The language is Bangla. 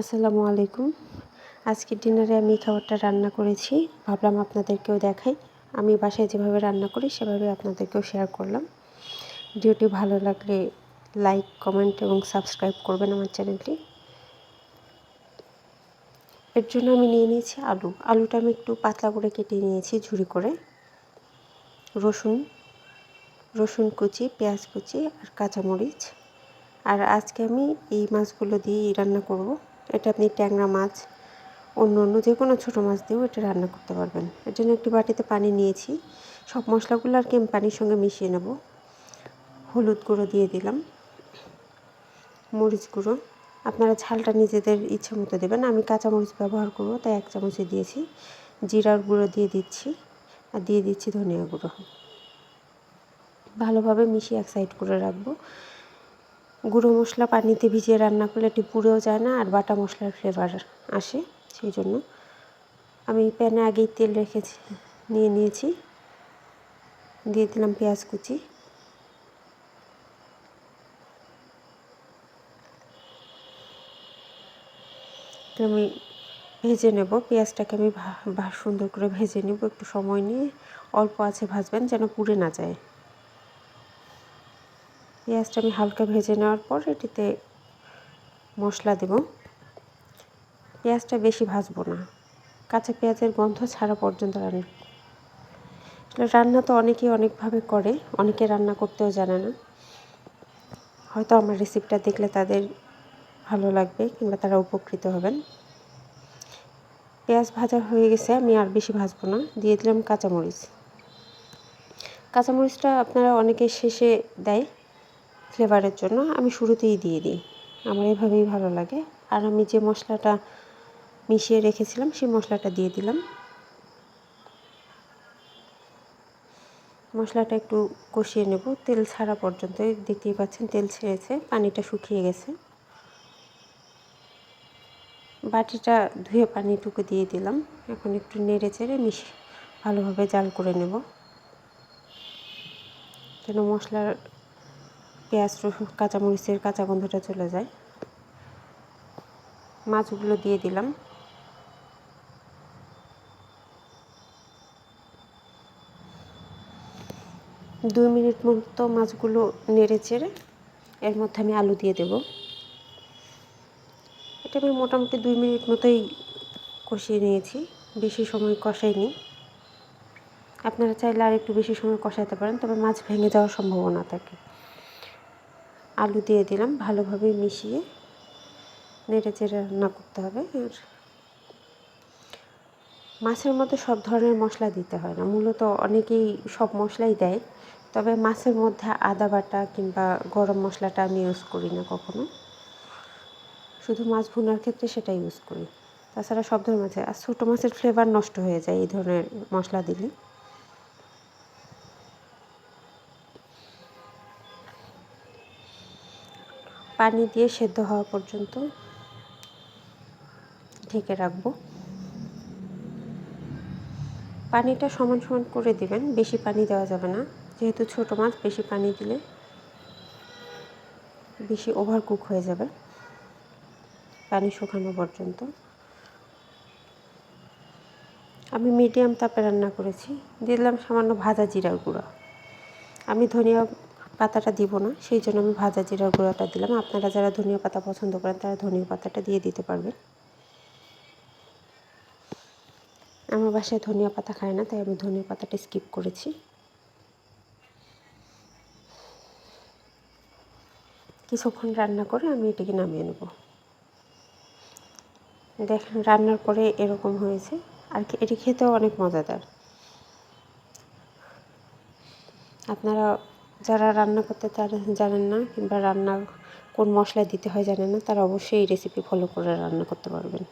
আসসালামু আলাইকুম। আজকের ডিনারে আমি খাবারটা রান্না করেছি। ভাবলাম আপনাদেরকেও দেখাই। আমি বাসায় যেভাবে রান্না করি, সেভাবে আপনাদেরকেও শেয়ার করলাম। ভিডিওটি ভালো লাগলে লাইক কমেন্ট এবং সাবস্ক্রাইব করবেন আমার চ্যানেলটি এর জন্য আমি নিয়ে নিয়েছি আলু। আলুটা আমি একটু পাতলা করে কেটে নিয়েছি ঝুড়ি করে। রসুন রসুন কুচি, পেঁয়াজ কুচি আর কাঁচামরিচ। আর আজকে আমি এই মাছগুলো দিয়েই রান্না করব। এটা আপনি ট্যাংরা মাছ, অন্য অন্য যে কোনো ছোটো মাছ দিয়েও এটা রান্না করতে পারবেন। এর জন্য একটি বাটিতে পানি নিয়েছি। সব মশলাগুলো আর কি আমি পানির সঙ্গে মিশিয়ে নেব। হলুদ গুঁড়ো দিয়ে দিলাম। মরিচ গুঁড়ো। আপনারা ঝালটা নিজেদের ইচ্ছে মতো দেবেন। আমি কাঁচামরিচ ব্যবহার করব, তাই এক চামচে দিয়েছি। জিরার গুঁড়ো দিয়ে দিচ্ছি। আর দিয়ে দিচ্ছি ধনিয়া গুঁড়ো। ভালোভাবে মিশিয়ে এক সাইড করে রাখব। গুঁড়ো মশলা পানিতে ভিজিয়ে রান্না করলে এটি পুড়েও যায় না আর বাটা মশলার ফ্লেভার আসে, সেই জন্য আমি প্যানে আগেই তেল রেখেছি, নিয়ে নিয়েছি, দিয়ে দিলাম পেঁয়াজ কুচি। আমি ভেজে নেব, পেঁয়াজটাকে আমি সুন্দর করে ভেজে নেব, একটু সময় নিয়ে অল্প আছে ভাজবেন যেন পুড়ে না যায়। পেঁয়াজটা আমি হালকা ভেজে নেওয়ার পর এটিতে মশলা দেব। পেঁয়াজটা বেশি ভাজবো না। কাঁচা পেঁয়াজের গন্ধ ছাড়া পর্যন্ত রান্না রান্না তো অনেকেই অনেকভাবে করে, অনেকে রান্না করতেও জানে না। হয়তো আমার রেসিপিটা দেখলে তাদের ভালো লাগবে কিংবা তারা উপকৃত হবেন। পেঁয়াজ ভাজা হয়ে গেছে, আমি আর বেশি ভাজবো না। দিয়ে দিলাম কাঁচামরিচ। কাঁচামরিচটা আপনারা অনেকে শেষে দেয় ফ্লেভারের জন্য আমি শুরুতেই দিয়ে দিই। আমার এভাবেই ভালো লাগে। আর আমি যে মশলাটা মিশিয়ে রেখেছিলাম, সেই মশলাটা দিয়ে দিলাম। মশলাটা একটু কষিয়ে নেব। তেল ছাড়া পর্যন্ত দেখতেই পাচ্ছেন, তেল ছেড়েছে, পানিটা শুকিয়ে গেছে। বাটিটা ধুয়ে পানিটুকু দিয়ে দিলাম। এখন একটু নেড়ে চেড়ে মিশ, ভালোভাবে জাল করে নেব। যেন মশলার পেঁয়াজ, রসুন, কাঁচামরিচের কাঁচা গন্ধটা চলে যায়। মাছগুলো দিয়ে দিলাম। দুই মিনিট মতো মাছগুলো নেড়ে চেড়ে এর মধ্যে আমি আলু দিয়ে দেব। এটা আমি মোটামুটি দুই মিনিট মতোই কষিয়ে নিয়েছি। বেশি সময় কষাইনি। আপনারা চাইলে আর একটু বেশি সময় কষাতে পারেন, তবে মাছ ভেঙে যাওয়ার সম্ভাবনা থাকে। আলু দিয়ে দিলাম ভালোভাবে মিশিয়ে নেড়ে চেড়ে রান্না করতে হবে আর মাছের মধ্যে সব ধরনের মশলা দিতে হয় না। মূলত অনেকেই সব মশলাই দেয়, তবে মাছের মধ্যে আদা বাটা কিংবা গরম মশলাটা আমি ইউজ করি না কখনো। শুধু মাছ ভুনার ক্ষেত্রে সেটা ইউজ করি। তাছাড়া সব ধরনের মাছে, আর ছোটো মাছের ফ্লেভার নষ্ট হয়ে যায় এই ধরনের মশলা দিলে। পানি দিয়ে সেদ্ধ হওয়া পর্যন্ত ঢেকে রাখব। পানিটা সমান সমান করে দিবেন, বেশি পানি দেওয়া যাবে না। যেহেতু ছোটো মাছ, বেশি পানি দিলে বেশি ওভার কুক হয়ে যাবে পানি শুকানো পর্যন্ত। আমি মিডিয়াম তাপে রান্না করেছি। দিলাম সামান্য ভাজা জিরার গুঁড়া। আমি ধনিয়া পাতাটা দিব না, সেই জন্য আমি ভাজা জিরার গুঁড়াটা দিলাম। আপনারা যারা ধনিয়া পাতা পছন্দ করেন, তারা ধনিয়া পাতাটা দিয়ে দিতে পারবেন। আমার বাসায় ধনিয়া পাতা খায় না, তাই আমি ধনিয়া পাতাটা স্কিপ করেছি। কিছুক্ষণ রান্না করে আমি এটাকে নামিয়ে নেব। দেখেন, রান্নার পরে এরকম হয়েছে। আর কি, এটি খেতেও অনেক মজাদার। আপনারা যারা রান্না করতে তারা জানেন না কিংবা রান্না কোন মশলা দিতে হয় জানেন না, তারা অবশ্যই এই রেসিপি ফলো করে রান্না করতে পারবেন।